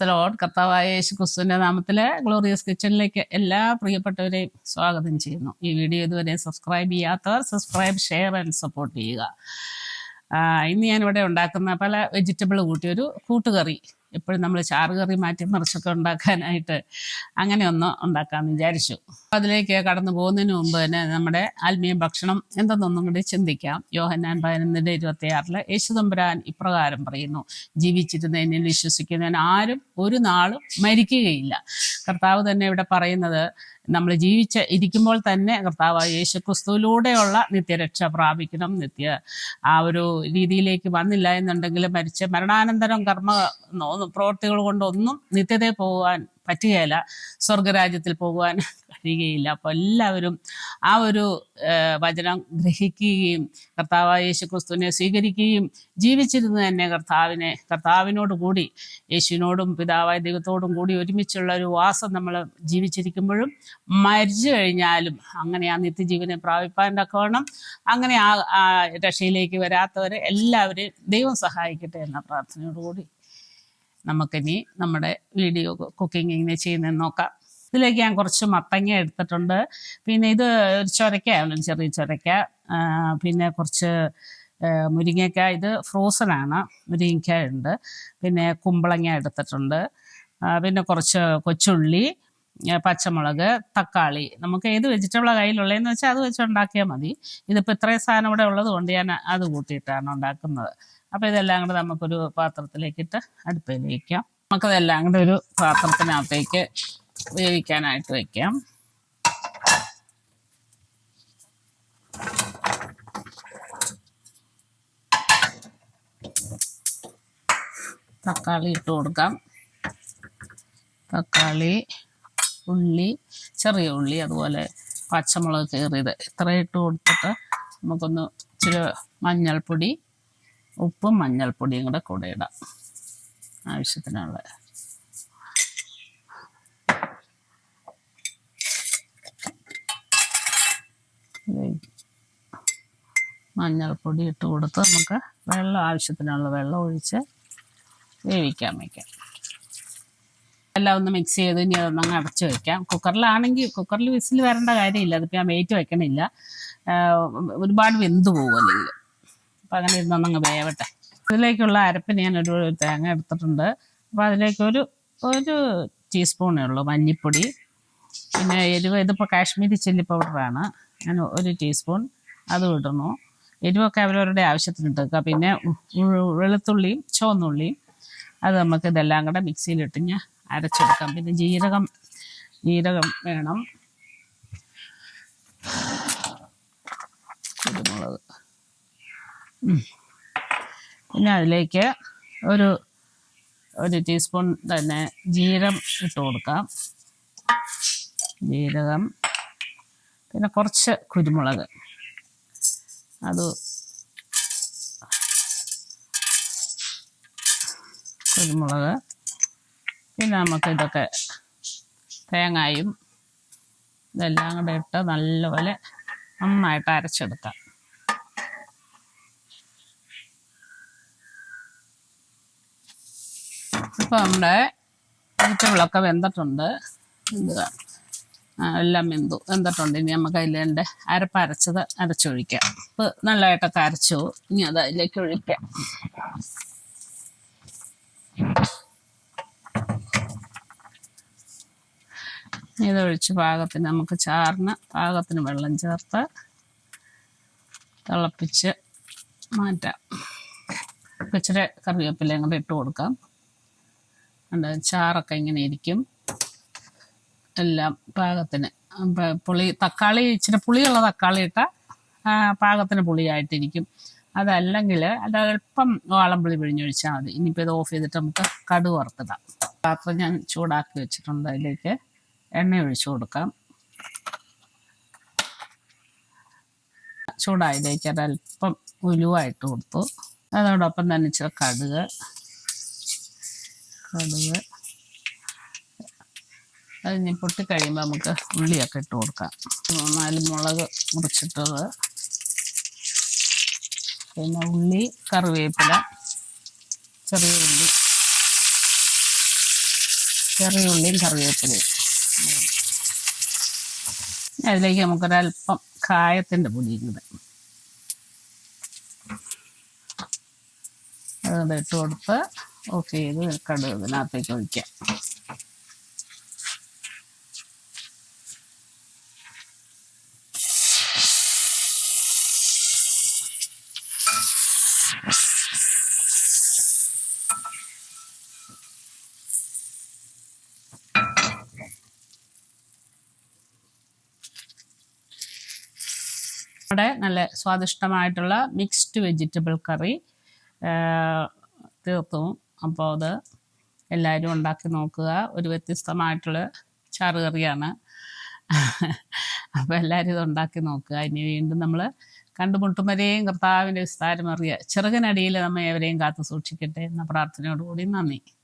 Praise the Lord കർത്താവായ യേശു ക്രിസ്തുവിന്റെ നാമത്തിലെ glorious കിച്ചണിലേക്ക് എല്ലാ പ്രിയപ്പെട്ടവരെയും സ്വാഗതം ചെയ്യുന്നു. ഈ വീഡിയോ ഇതുവരെ സബ്സ്ക്രൈബ് ചെയ്യാത്തവർ സബ്സ്ക്രൈബ് ഷെയർ ആൻഡ് സപ്പോർട്ട് ചെയ്യുക. ഇന്ന് ഞാനിവിടെ ഉണ്ടാക്കുന്ന പല വെജിറ്റബിൾ കൂട്ടി ഒരു കൂട്ടുകറി എപ്പോഴും നമ്മൾ ചാറ് കറി മാറ്റി മറിച്ചൊക്കെ ഉണ്ടാക്കാനായിട്ട് അങ്ങനെ ഒന്ന് ഉണ്ടാക്കാമെന്ന് വിചാരിച്ചു. അതിലേക്ക് കടന്നു പോകുന്നതിന് മുമ്പ് തന്നെ നമ്മുടെ ആത്മീയ ഭക്ഷണം എന്തെന്നൊന്നും കൂടി ചിന്തിക്കാം. യോഹന്നാൻ പതിനൊന്നിന്റെ ഇരുപത്തിയാറിൽ യേശുതമ്പുരാൻ ഇപ്രകാരം പറയുന്നു ജീവിച്ചിരുന്നതിനെ വിശ്വസിക്കുന്നതിന് ആരും ഒരു നാളും മരിക്കുകയില്ല. കർത്താവ് തന്നെ ഇവിടെ പറയുന്നത് നമ്മൾ ജീവിച്ച് ഇരിക്കുമ്പോൾ തന്നെ കർത്താവ് യേശു ക്രിസ്തുവിലൂടെയുള്ള നിത്യരക്ഷ പ്രാപിക്കണം. നിത്യ ആ ഒരു രീതിയിലേക്ക് വന്നില്ല എന്നുണ്ടെങ്കിൽ മരിച്ച മരണാനന്തരം കർമ്മ പ്രവൃത്തികൾ കൊണ്ടൊന്നും നിത്യതയെ പോകുവാൻ പറ്റുകയില്ല. സ്വർഗരാജ്യത്തിൽ പോകുവാൻ കഴിയുകയില്ല. അപ്പോൾ എല്ലാവരും ആ ഒരു വചനം ഗ്രഹിക്കുകയും കർത്താവായ യേശു ക്രിസ്തുവിനെ സ്വീകരിക്കുകയും ജീവിച്ചിരുന്ന് തന്നെ കർത്താവിനെ കർത്താവിനോട് കൂടി യേശുവിനോടും പിതാവായ ദൈവത്തോടും കൂടി ഒരുമിച്ചുള്ള ഒരു വാസം നമ്മൾ ജീവിച്ചിരിക്കുമ്പോഴും മരിച്ചു കഴിഞ്ഞാലും അങ്ങനെ ആ നിത്യജീവനെ പ്രാപിപ്പാൻ തക്കവണ്ണം അങ്ങനെ ആ രക്ഷയിലേക്ക് വരാത്തവരെ എല്ലാവരെയും ദൈവം സഹായിക്കട്ടെ എന്ന പ്രാർത്ഥനയോടുകൂടി നമുക്കിനി നമ്മുടെ വീഡിയോ കുക്കിംഗ് ഇങ്ങനെ ചെയ്യുന്നതെന്ന് നോക്കാം. ഇതിലേക്ക് ഞാൻ കുറച്ച് മത്തങ്ങ എടുത്തിട്ടുണ്ട്. പിന്നെ ഇത് ഒരു ചൊരക്കയാണ് ചെറിയ ചൊരക്ക. പിന്നെ കുറച്ച് മുരിങ്ങയ്ക്ക. ഇത് ഫ്രോസൺ ആണ്. മുരിങ്ങയ്ക്ക ഉണ്ട്. പിന്നെ കുമ്പളങ്ങ എടുത്തിട്ടുണ്ട്. പിന്നെ കുറച്ച് കൊച്ചുള്ളി പച്ചമുളക് തക്കാളി. നമുക്ക് ഏത് വെജിറ്റബിളാണ് കയ്യിലുള്ളതെന്ന് വെച്ചാൽ അത് വെച്ച് ഉണ്ടാക്കിയാൽ മതി. ഇതിപ്പോൾ ഇത്രയും സാധനം ഇവിടെ ഉള്ളത് കൊണ്ട് ഞാൻ അത് കൂട്ടിയിട്ടാണ് ഉണ്ടാക്കുന്നത്. അപ്പോൾ ഇതെല്ലാം കൂടെ നമുക്കൊരു പാത്രത്തിലേക്കിട്ട് അടുപ്പയിൽ വയ്ക്കാം നമുക്കതെല്ലാം കൂടെ ഒരു പാത്രത്തിനകത്തേക്ക് വേവിക്കാനായിട്ട് വയ്ക്കാം തക്കാളി ഇട്ട് കൊടുക്കാം. തക്കാളി ഉള്ളി ചെറിയ ഉള്ളി അതുപോലെ പച്ചമുളക് കീറിയത്. ഇത്ര ഇട്ട് കൊടുത്തിട്ട് നമുക്കൊന്ന് ഇച്ചിരി മഞ്ഞൾപ്പൊടി ഉപ്പും മഞ്ഞൾപ്പൊടിയും കൂടെ കൂടെ ഇടാം ആവശ്യത്തിനുള്ള. മഞ്ഞൾപ്പൊടി ഇട്ട് കൊടുത്ത് നമുക്ക് വെള്ളം ആവശ്യത്തിനുള്ള വെള്ളം ഒഴിച്ച് വേവിക്കാൻ വയ്ക്കാം എല്ലാം ഒന്ന് മിക്സ് ചെയ്ത് ഇനി അതൊന്നങ്ങ് അടച്ച് വെക്കാം. കുക്കറിലാണെങ്കിൽ കുക്കറിൽ വിസിൽ വരേണ്ട കാര്യമില്ല. അതിപ്പോൾ ഞാൻ വെയിറ്റ് വെക്കണില്ല. ഒരുപാട് വെന്ത് പോകും അല്ലെങ്കിൽ അപ്പം അങ്ങനെ ഇരുന്നൊന്നങ്ങ് വേവട്ടെ. ഇതിലേക്കുള്ള അരപ്പിന് ഞാൻ ഒരു തേങ്ങ എടുത്തിട്ടുണ്ട്. അപ്പോൾ അതിലേക്ക് ഒരു ടീസ്പൂണേ ഉള്ളൂ മഞ്ഞിപ്പൊടി. പിന്നെ എരിവ് ഇതിപ്പോൾ കാശ്മീരി ചില്ലി പൗഡറാണ്. ഞാൻ ഒരു ടീസ്പൂൺ അതും ഇടുന്നു. എരിവൊക്കെ അവരവരുടെ ആവശ്യത്തിന് എടുക്കുക പിന്നെ വെളുത്തുള്ളിയും ചുവന്നുള്ളിയും അത് നമുക്ക് ഇതെല്ലാം കൂടെ ഞാൻ അരച്ചെടുക്കാം. പിന്നെ ജീരകം ജീരകം വേണം കുരുമുളക് ഉം. പിന്നെ അതിലേക്ക് ഒരു ഒരു ടീസ്പൂൺ തന്നെ ജീരം ഇട്ട് കൊടുക്കാം. ജീരകം പിന്നെ കുറച്ച് കുരുമുളക്. അത് കുരുമുളക് പിന്നെ നമുക്ക് ഇതൊക്കെ തേങ്ങായും ഇതെല്ലാം കൂടെ ഇട്ട് നല്ലപോലെ നന്നായിട്ട് അരച്ചെടുക്കാം. ഇപ്പം നമ്മുടെ വെജിറ്റബിളൊക്കെ വെന്തിട്ടുണ്ട്. ഇത്. എല്ലാം വെന്തു. വെന്തിട്ടുണ്ട്. ഇനി നമുക്ക് അതിലേണ്ട അരപ്പ് അരച്ചത് അരച്ചൊഴിക്കാം. ഇപ്പം നല്ലതായിട്ടൊക്കെ അരച്ചു. ഇനി അത് അതിലേക്ക് ഒഴിക്കാം. ഇതൊഴിച്ച് പാകത്തിന് നമുക്ക് ചാറിന് പാകത്തിന് വെള്ളം ചേർത്ത് തിളപ്പിച്ച് മാറ്റാം. ഇച്ചിരി കറിവേപ്പിലയും കൂടെ ഇട്ട് കൊടുക്കാം. ഉണ്ട്. ചാറൊക്കെ ഇങ്ങനെ ഇരിക്കും. എല്ലാം പാകത്തിന്. പുളി തക്കാളി ഇച്ചിരി പുളിയുള്ള തക്കാളി ഇട്ട പാകത്തിന് പുളിയായിട്ടിരിക്കും. അതല്ലെങ്കിൽ അത് അല്പം വാളംപുളി പിഴിഞ്ഞൊഴിച്ചാൽ മതി. ഇനിയിപ്പോൾ ഇത് ഓഫ് ചെയ്തിട്ട് നമുക്ക് കടു വറുത്തിടാം. പാത്രം ഞാൻ ചൂടാക്കി വെച്ചിട്ടുണ്ട് അതിലേക്ക്. എണ്ണ ഒഴിച്ചു കൊടുക്കാം. ചൂടായതിലേക്ക് ഒരല്പം ഉലുവായിട്ട് കൊടുത്തു. അതോടൊപ്പം തന്നെ ഇച്ചിരി കടുക്. കടുക്. അത് ഇനി പൊട്ടിക്കഴിയുമ്പോൾ നമുക്ക് ഉള്ളിയൊക്കെ ഇട്ട് കൊടുക്കാം. നാല് മുളക് മുറിച്ചിട്ടത്. പിന്നെ ഉള്ളി കറിവേപ്പില ചെറിയ ഉള്ളി. ചെറിയ ഉള്ളിയും കറിവേപ്പിലയും. അതിലേക്ക് നമുക്കൊരല്പം കായത്തിന്റെ പൊടിയും കൂടെ അത് ഇട്ട് കൊടുത്ത് ഓഫ് ചെയ്ത് കടുക് ഇതിനകത്തേക്ക് ഒഴിക്കാം നല്ല സ്വാദിഷ്ടമായിട്ടുള്ള മിക്സ്ഡ് വെജിറ്റബിൾ കറി തീർത്തും അപ്പോൾ അത് എല്ലാവരും ഉണ്ടാക്കി നോക്കുക. ഒരു വ്യത്യസ്തമായിട്ടുള്ള ചാറുകറിയാണ്. അപ്പോൾ എല്ലാവരും ഇത് ഉണ്ടാക്കി നോക്കുക. ഇനി വീണ്ടും നമ്മൾ കണ്ടുമുട്ടും കർത്താവിന്റെ വിസ്താരം വിസ്താരമറിയ ചെറുകനടിയിൽ നമ്മെ എവരെയും കാത്തു സൂക്ഷിക്കട്ടെ എന്ന പ്രാർത്ഥനയോടുകൂടി നന്ദി.